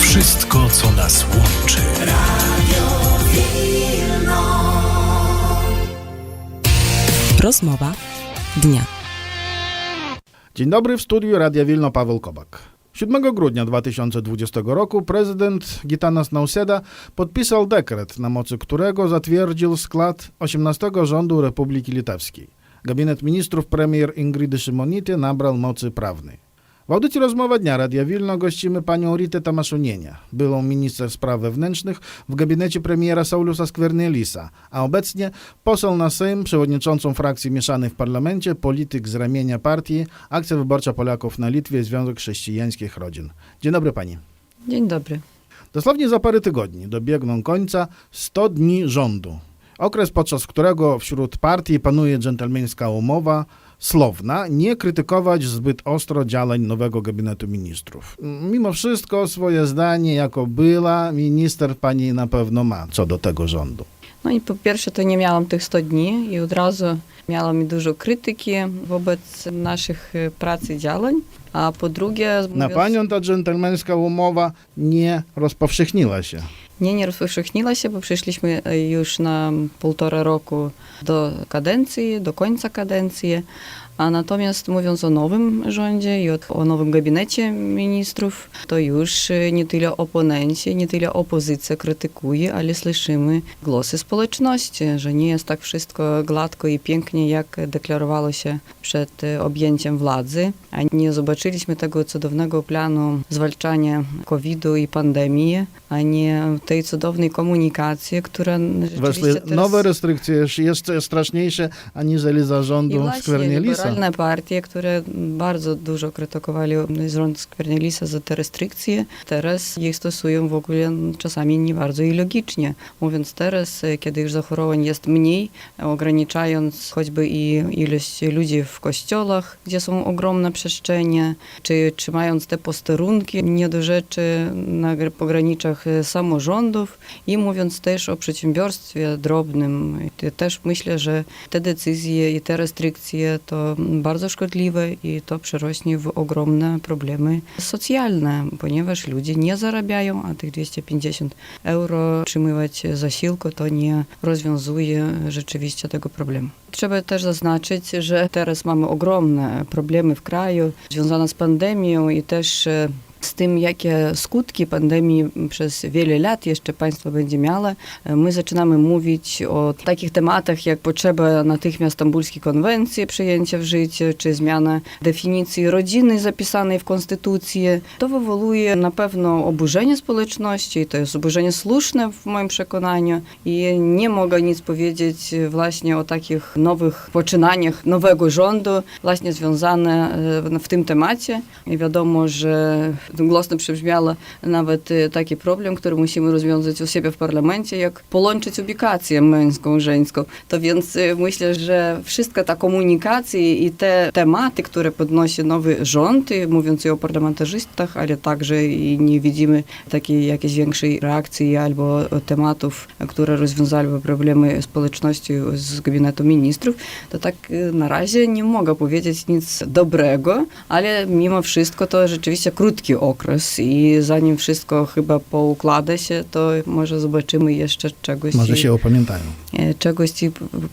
Wszystko, co nas łączy. Rozmowa dnia. Dzień dobry, w studiu Radia Wilno Paweł Kobak. 7 grudnia 2020 roku prezydent Gitanas Nauseda podpisał dekret, na mocy którego zatwierdził skład 18 rządu Republiki Litewskiej. Gabinet ministrów premier Ingridy Szymonity nabrał mocy prawnej. W audycji Rozmowa Dnia Radia Wilno gościmy panią Ritę Tamaszunienia, byłą minister spraw wewnętrznych w gabinecie premiera Sauliusa Skvernelisa, a obecnie poseł na Sejm, przewodniczącą frakcji mieszanej w parlamencie, polityk z ramienia partii Akcja Wyborcza Polaków na Litwie, Związek Chrześcijańskich Rodzin. Dzień dobry pani. Dzień dobry. Dosłownie za parę tygodni dobiegną końca 100 dni rządu. Okres, podczas którego wśród partii panuje dżentelmeńska umowa słowna, nie krytykować zbyt ostro działań nowego gabinetu ministrów. Mimo wszystko swoje zdanie jako była minister pani na pewno ma co do tego rządu. No i po pierwsze, to nie miałam tych 100 dni i od razu miałam dużo krytyki wobec naszych e, prac i działań. A po drugie, Na panią ta dżentelmeńska umowa nie rozpowszechniła się. nie, nie rozpowszechniła się, bo przyszliśmy e, już na półtora roku do kadencji, do końca kadencji. A natomiast mówiąc o nowym rządzie i o, nowym gabinecie ministrów, to już e, nie tyle oponenci, nie tyle opozycja krytykuje, ale słyszymy głosy społeczności, że nie jest tak wszystko gładko i pięknie, jak deklarowało się przed e, objęciem władzy. A nie zobaczyliśmy tego cudownego planu zwalczania COVID-u i pandemii, a nie tej cudownej komunikacji, która Weszły teraz... nowe restrykcje, jeszcze straszniejsze aniżeli za I rządu właśnie Skvernelisa. Liberalne partie, które bardzo dużo krytykowali rząd Skvernelisa za te restrykcje, teraz je stosują w ogóle czasami nie bardzo i logicznie. Mówiąc teraz, kiedy już zachorowań jest mniej, ograniczając choćby i ilość ludzi w kościołach, gdzie są ogromne przestrzenie, czy trzymając te posterunki nie do rzeczy na gr- pograniczach samorządów i mówiąc też o przedsiębiorstwie drobnym, też myślę, że te decyzje i te restrykcje to bardzo szkodliwe i to przerośnie w ogromne problemy socjalne, ponieważ ludzie nie zarabiają, a tych 250 euro otrzymywać zasiłku to nie rozwiązuje rzeczywiście tego problemu. Trzeba też zaznaczyć, że teraz mamy ogromne problemy w kraju związane z pandemią i też e, z tym, jakie skutki pandemii przez wiele lat jeszcze państwo będzie miało. E, My zaczynamy mówić o takich tematach, jak potrzeba natychmiast stambulskiej konwencji przyjęcia w życie, czy zmiana definicji rodziny zapisanej w Konstytucji. To wywołuje na pewno oburzenie społeczności, to jest oburzenie słuszne w moim przekonaniu i nie mogę nic powiedzieć właśnie o takich nowych poczynaniach nowego rządu, właśnie związane e, w tym temacie. I wiadomo, że głośno przybrzmiało nawet e, taki problem, który musimy rozwiązać u siebie w parlamencie, jak połączyć ubikację męską, żeńską. To więc e, myślę, że wszystka ta komunikacja i te tematy, które podnosi nowy rząd, i mówiąc o parlamentarzystach, ale także i nie widzimy takiej jakiejś większej reakcji albo tematów, które rozwiązałyby problemy społeczności z gabinetu ministrów, to tak e, na razie nie mogę powiedzieć nic dobrego, ale mimo wszystko to rzeczywiście krótki okres i zanim wszystko chyba poukłada się, to może zobaczymy jeszcze czegoś, Może się opamiętają. e, czegoś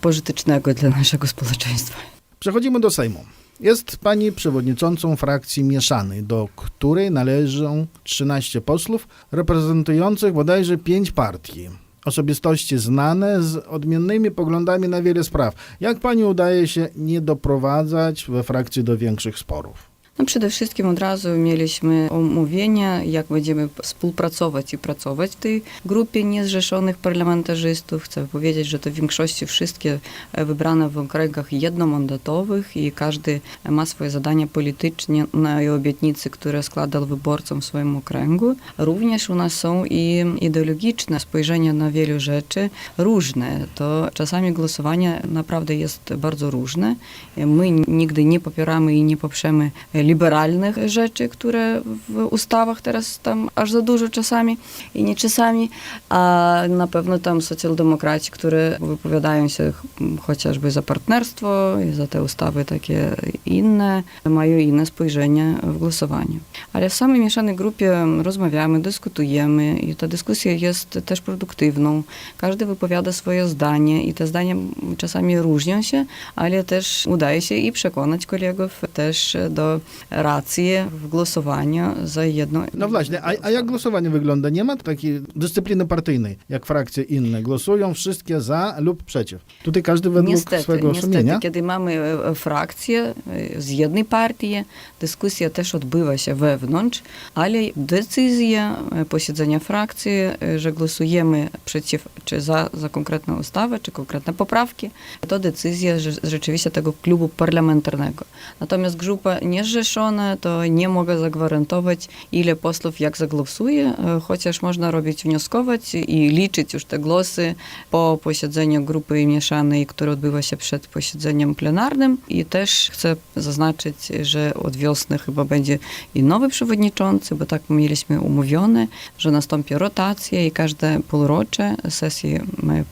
pożytecznego dla naszego społeczeństwa. Przechodzimy do Sejmu. Jest pani przewodniczącą frakcji mieszanej, do której należą 13 posłów reprezentujących bodajże 5 partii. Osobistości znane z odmiennymi poglądami na wiele spraw. Jak pani udaje się nie doprowadzać we frakcji do większych sporów? No przede wszystkim od razu mieliśmy omówienie, jak będziemy współpracować i pracować w tej grupie niezrzeszonych parlamentarzystów. Chcę powiedzieć, że to w większości wszystkie e, wybrane w okręgach jednomandatowych i każdy ma swoje zadania polityczne i obietnice, które składał wyborcom w swoim okręgu. Również u nas są i ideologiczne spojrzenia na wielu rzeczy różne. To czasami głosowanie naprawdę jest bardzo różne. My nigdy nie popieramy i nie poprzemy liberalnych rzeczy, które w ustawach teraz tam aż za dużo czasami i nie czasami, a na pewno tam socjaldemokraci, które wypowiadają się ch- chociażby za partnerstwo i za te ustawy takie inne, mają inne spojrzenie w głosowaniu. Ale w samej mieszanej grupie rozmawiamy, dyskutujemy i ta dyskusja jest też produktywną. Każdy wypowiada swoje zdanie i te zdania czasami różnią się, ale też udaje się i przekonać kolegów też do racji w głosowaniu za jedną. No właśnie, a, a jak głosowanie wygląda? Nie ma takiej dyscypliny partyjnej, jak frakcje inne. Głosują wszystkie za lub przeciw. Tutaj każdy według Niestety, swojego niestety, sumienia. kiedy mamy e, frakcję e, z jednej partii, dyskusja też odbywa się wewnątrz, ale decyzja e, posiedzenia frakcji, e, że głosujemy przeciw czy za, za konkretną ustawę, czy konkretne poprawki, to decyzja rzeczywiście tego klubu parlamentarnego. Natomiast grupa niezrzeszona, to nie mogę zagwarantować, ile posłów jak zagłosuje, e, chociaż można robić wnioskować i liczyć już te głosy po posiedzeniu grupy mieszanej, które odbywa się przed posiedzeniem plenarnym. I też chcę zaznaczyć, że od wiosny chyba będzie i nowy przewodniczący, bo tak mieliśmy umówione, że nastąpi rotacja i każde półrocze sesji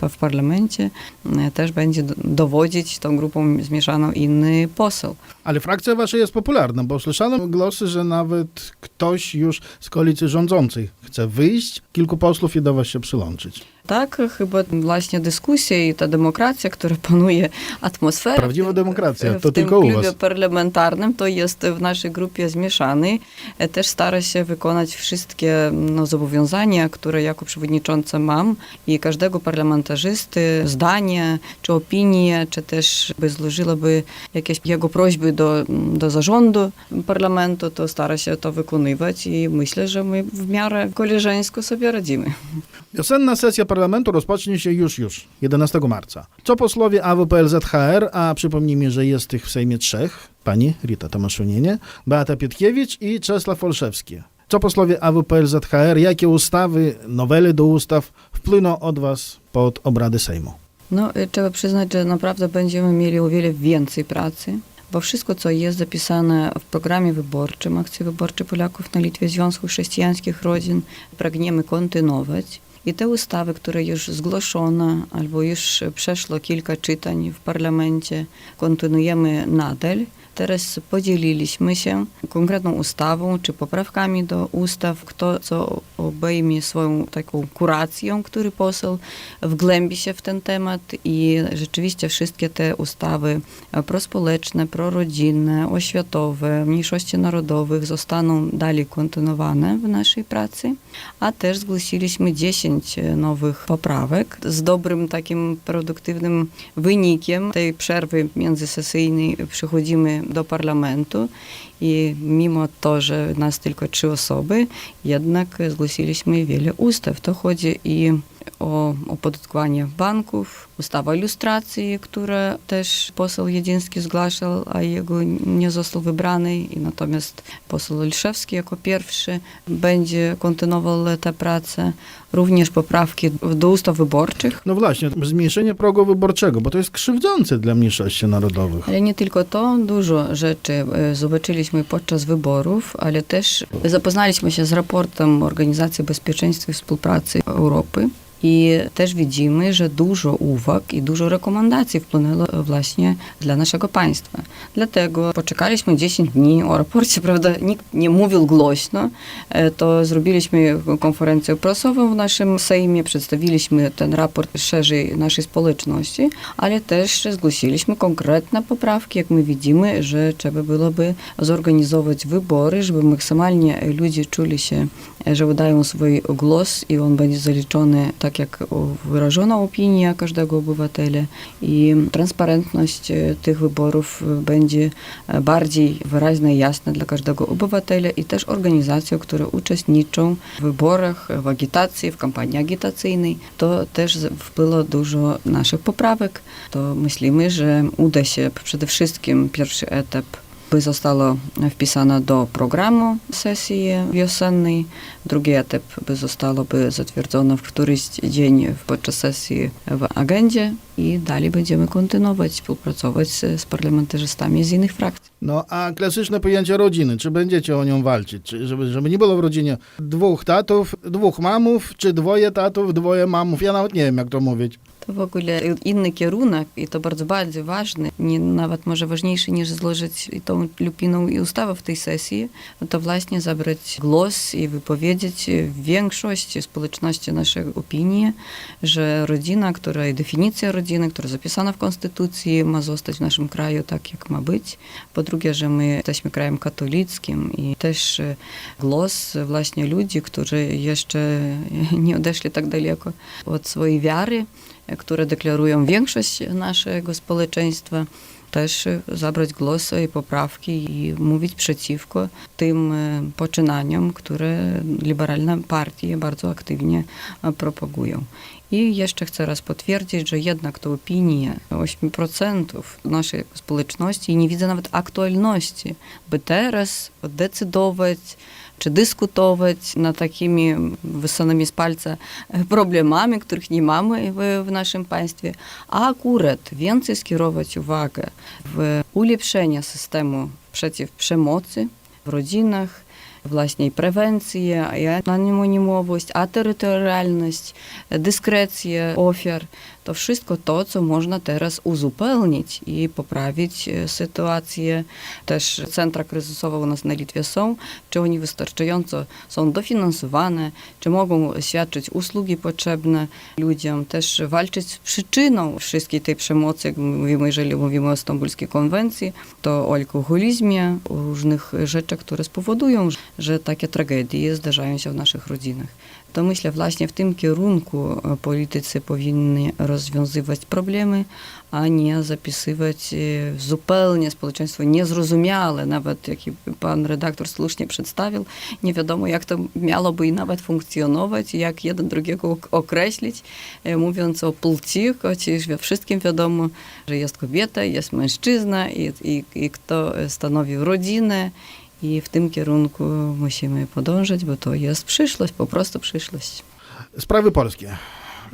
w parlamencie też będzie do- dowodzić tą grupą zmieszaną inny poseł. Ale frakcja wasza jest popularna, bo słyszano głosy, że nawet ktoś już z koalicji rządzącej chce wyjść, kilku posłów i do was się przyłączyć. Tak, chyba właśnie dyskusja i ta demokracja, która panuje, atmosfera. Prawdziwa w tym- demokracja, w to tylko u klubie was. parlamentarnym to jest w naszej grupie zmieszanej. E, Też stara się wykonać wszystkie no, zobowiązania, które jako przewodnicząca mam i każdego parlamentarzysty zdanie, czy opinię, czy też by złożyłaby jakieś jego prośby do, do zarządu parlamentu, to stara się to wykonywać i myślę, że my w miarę koleżeńsko sobie radzimy. Wiosenna sesja parlamentu rozpocznie się już, już, 11 marca. Co posłowie AWPL-ZHR, a przypomnijmy, że jest tych w Sejmie trzech, pani Rita Tomaszunienie, Beata Pietkiewicz i Czesław Olszewski. Co posłowie AWPL-ZHR, jakie ustawy, nowele do ustaw wpłyną od was pod obrady Sejmu? No, y, trzeba przyznać, że naprawdę będziemy mieli o wiele więcej pracy, bo wszystko, co jest zapisane w programie wyborczym Akcji Wyborczej Polaków na Litwie Związku Chrześcijańskich Rodzin, pragniemy kontynuować. I te ustawy, które już zgłoszone albo już przeszło kilka czytań w parlamencie, kontynuujemy nadal. Teraz podzieliliśmy się konkretną ustawą czy poprawkami do ustaw, kto co obejmie swoją taką kuracją, który poseł wgłębi się w ten temat. I rzeczywiście wszystkie te ustawy prospołeczne, prorodzinne, oświatowe, mniejszości narodowych zostaną dalej kontynuowane w naszej pracy, a też zgłosiliśmy 10 nowych poprawek. Z dobrym takim produktywnym wynikiem tej przerwy międzysesyjnej przechodzimy do parlamentu i mimo to, że nas tylko trzy osoby, jednak zgłosiliśmy wiele ustaw. To chodzi i o opodatkowanie banków, ustawa o ilustracji, które też poseł Jedyński zgłaszał, a jego nie został wybrany. I natomiast poseł Olszewski jako pierwszy będzie kontynuował tę pracę. Również poprawki do ustaw wyborczych. No właśnie, zmniejszenie progu wyborczego, bo to jest krzywdzące dla mniejszości narodowych. Ale nie tylko to, dużo rzeczy e, zobaczyliśmy podczas wyborów, ale też zapoznaliśmy się z raportem Organizacji Bezpieczeństwa i Współpracy Europy. I też widzimy, że dużo uwag i dużo rekomendacji wpłynęło właśnie dla naszego państwa. Dlatego poczekaliśmy 10 dni o raporcie, prawda, nikt nie mówił głośno, E, to zrobiliśmy konferencję prasową w naszym Sejmie, przedstawiliśmy ten raport szerzej naszej społeczności, ale też zgłosiliśmy konkretne poprawki, jak my widzimy, że trzeba byłoby zorganizować wybory, żeby maksymalnie ludzie czuli się, że wydają swój głos i on będzie zaliczony tak, jak wyrażona opinia każdego obywatela i transparentność e, tych wyborów będzie e, bardziej wyraźna i jasna dla każdego obywatela i też organizacji, które uczestniczą w wyborach, w agitacji, w kampanii agitacyjnej. To też wpłyło dużo naszych poprawek. To myślimy, że uda się przede wszystkim pierwszy etap by zostało wpisane do programu sesji wiosennej. Drugi etap by zostało by zatwierdzone w któryś dzień podczas sesji w agendzie i dalej będziemy kontynuować współpracować z, z parlamentarzystami z innych frakcji. No a klasyczne pojęcie rodziny, czy będziecie o nią walczyć? Czy żeby, żeby nie było w rodzinie dwóch tatów, dwóch mamów, czy dwoje tatów, dwoje mamów? Ja nawet nie wiem, jak to mówić. Zabrać głos i wypowiedzieć w większości społeczności naszej opinii, że rodzina, która i definicja rodziny, która zapisana w Konstytucji, ma zostać jak ma e, które deklarują większość naszego społeczeństwa, też zabrać głos i poprawki i mówić przeciwko tym e, poczynaniom, które liberalne partie bardzo aktywnie e, propagują. I jeszcze chcę raz potwierdzić, że jednak to opinie 8% naszej społeczności nie widzę nawet aktualności, by teraz decydować, czy dyskutować nad takimi wysuniętymi z palca problemami, których nie mamy w, w naszym państwie, a akurat więcej skierować uwagę w ulepszenie systemu przeciw przemocy w rodzinach, właśnie i prewencję, i anonimowość, a terytorialność, dyskrecję ofiar. To wszystko to, co można teraz uzupełnić i poprawić e, sytuację. Też centra kryzysowe u nas na Litwie są. Czy oni wystarczająco są dofinansowane, czy mogą świadczyć usługi potrzebne ludziom, też walczyć z przyczyną wszystkiej tej przemocy, jak mówimy, jeżeli mówimy o Stambulskiej konwencji, to o alkoholizmie, o różnych rzeczach, które spowodują, że takie tragedie zdarzają się w naszych rodzinach. To myślę właśnie w tym kierunku e, politycy powinni rozwiązywać problemy, a nie zapisywać e, zupełnie społeczeństwo niezrozumiałe, nawet jak pan redaktor słusznie przedstawił, nie wiadomo jak to miałoby nawet funkcjonować, jak jeden drugiego ok- określić, e, mówiąc o płci, chociaż we wszystkim wiadomo, że jest kobieta, jest mężczyzna i, i, i kto stanowi rodzinę i w tym kierunku musimy podążać, bo to jest przyszłość, po prostu przyszłość. Sprawy polskie.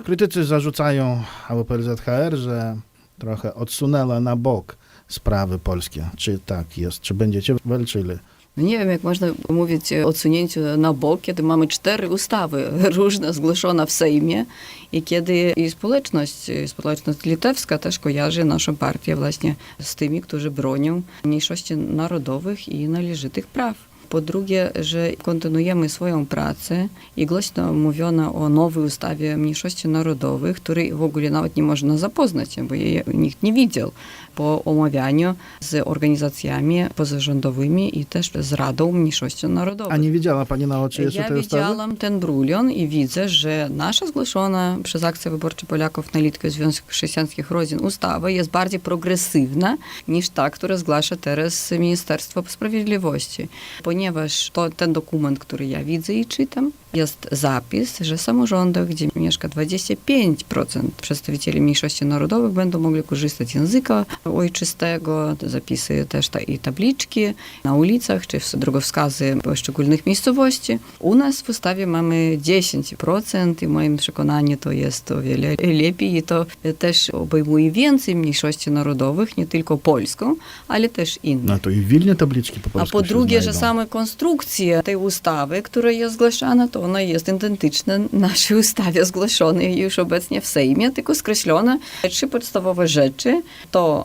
Krytycy zarzucają AWPLZHR, że trochę odsunęła na bok sprawy polskie. Czy tak jest? Czy będziecie walczyli? Nie wiem, jak można mówić o odsunięciu na bok, kiedy mamy cztery ustawy różne zgłoszone w Sejmie i kiedy i społeczność, i społeczność litewska też kojarzy naszą partię właśnie z tymi, którzy bronią mniejszości narodowych i należytych praw. Po drugie, że kontynuujemy swoją pracę i głośno mówiono o nowej ustawie mniejszości narodowych, której w ogóle nawet nie można zapoznać się, bo jej nikt nie widział. Po omawianiu z organizacjami pozarządowymi i też z Radą Mniejszości Narodowych. A nie widziała pani na oczy jeszcze Ja tej ustawy? widziałam ten brulion i widzę, że nasza zgłoszona przez Akcję Wyborczą Polaków na Litwie Związek Chrześcijańskich Rodzin ustawa jest bardziej progresywna niż ta, która zgłasza teraz Ministerstwo Sprawiedliwości. Ponieważ to ten dokument, który ja widzę i czytam, jest zapis, że w samorządach, gdzie mieszka 25% przedstawicieli mniejszości narodowych, będą mogli korzystać z języka ojczystego, zapisy też ta, i tabliczki na ulicach, czy drogowskazy poszczególnych miejscowości. U nas w ustawie mamy 10% i w moim przekonaniu to jest o wiele lepiej i to też obejmuje więcej mniejszości narodowych, nie tylko polską, ale też inne. No to i w Wilnie tabliczki po A polsku po się drugie, że same konstrukcje tej ustawy, która jest zgłaszana, to ona jest identyczna naszej ustawie zgłoszonej już obecnie w Sejmie, tylko skreślone trzy podstawowe rzeczy. To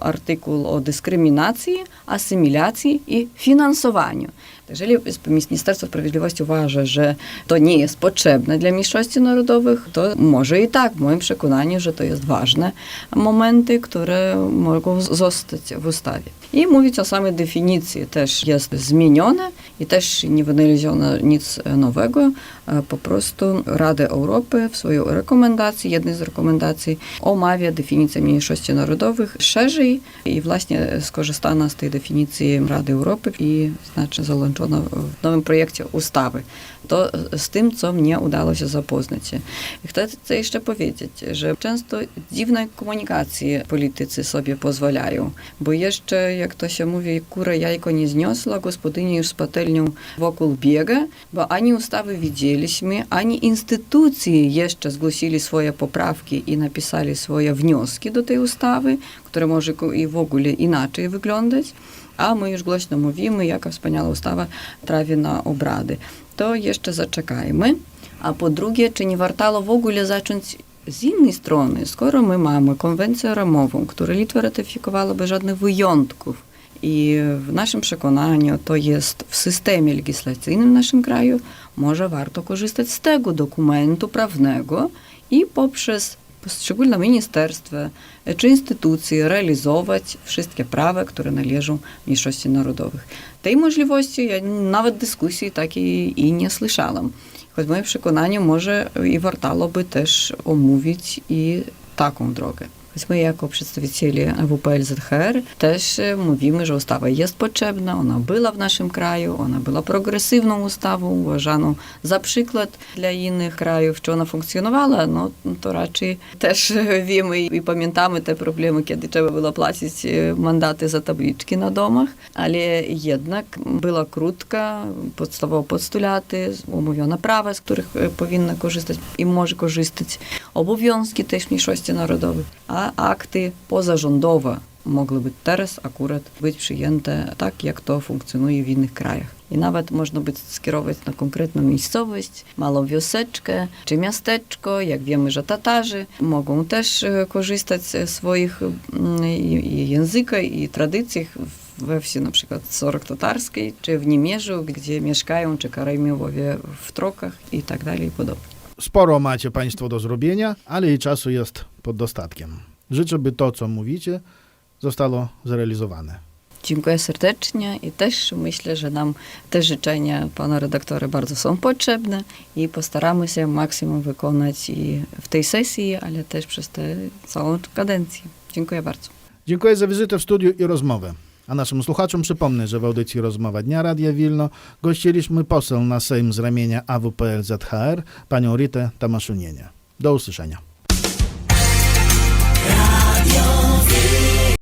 finansowaniu. Jeżeli Ministerstwo Sprawiedliwości uważa, że to nie jest potrzebne dla mniejszości narodowych, to może i tak, w moim przekonaniu, że to jest ważne momenty, które mogą z- zostać w ustawie. I mówić o samej definicji też jest zmienione i też nie wynaleziono nic nowego. E, Po prostu Rada Europy w swojej rekomendacji, jednej z rekomendacji, omawia definicję mniejszości narodowych szerzej i właśnie skorzystano z tej definicji Rady Europy i znaczy załączono w nowym projekcie ustawy. To z tym, co mnie udało się zapoznać. I Chcę jeszcze powiedzieć, że często dziwne komunikacji politycy sobie pozwalają, bo jeszcze jak to się mówi, kura jajko nie zniosła, gospodynia już z patelnią wokół biega, bo ani ustawy widzieliśmy, ani instytucje jeszcze zgłosili swoje poprawki i napisali swoje wnioski do tej ustawy, które może i w ogóle inaczej wyglądać, a my już głośno mówimy, jaka wspaniała ustawa trafi na obrady. To jeszcze zaczekajmy. A po drugie, czy nie wartało w ogóle zacząć z innej strony, skoro my mamy konwencję ramową, która Litwa ratyfikowała bez żadnych wyjątków i w naszym przekonaniu to jest w systemie legislacyjnym w naszym kraju, może warto korzystać z tego dokumentu prawnego i poprzez poszczególne ministerstwa czy instytucje realizować wszystkie prawa, które należą mniejszości narodowych. Tej możliwości ja nawet dyskusji takiej i nie słyszałam. Choć w moim przekonaniu może i wartałoby też omówić i taką drogę. Choć my jako przedstawiciele WPL ZHR też e, mówimy, że ustawa jest potrzebna, ona była w naszym kraju, ona była progresywną ustawą, uważaną za przykład dla innych krajów. Czy ona funkcjonowała? No to raczej też e, wiemy i pamiętamy te problemy, kiedy trzeba było płacić e, mandaty za tabliczki na domach, ale jednak była krótka, podstawowe postulaty, omówione prawa, z których e, powinna korzystać i może korzystać, obowiązki też mniejszości narodowych, a akty pozarządowe mogłyby teraz akurat być przyjęte tak, jak to funkcjonuje w innych krajach. I nawet można by skierować na konkretną miejscowość, małą wioseczkę czy miasteczko. Jak wiemy, że Tatarzy mogą też e, korzystać ze swoich języka i tradycji we wsi na przykład Sorok Tatarskiej, czy w Niemierzu, gdzie mieszkają, czy Karajmiowowie w Trokach i tak dalej i podobnie. Sporo macie Państwo do zrobienia, ale i czasu jest pod dostatkiem. Życzę, by to, co mówicie, zostało zrealizowane. Dziękuję serdecznie i też myślę, że nam te życzenia pana redaktora bardzo są potrzebne i postaramy się maksimum wykonać i w tej sesji, ale też przez tę całą kadencję. Dziękuję bardzo. Dziękuję za wizytę w studiu i rozmowę. A naszym słuchaczom przypomnę, że w audycji Rozmowa Dnia Radia Wilno gościliśmy poseł na Sejm z ramienia AWPL ZHR, panią Ritę Tamaszunienię. Do usłyszenia.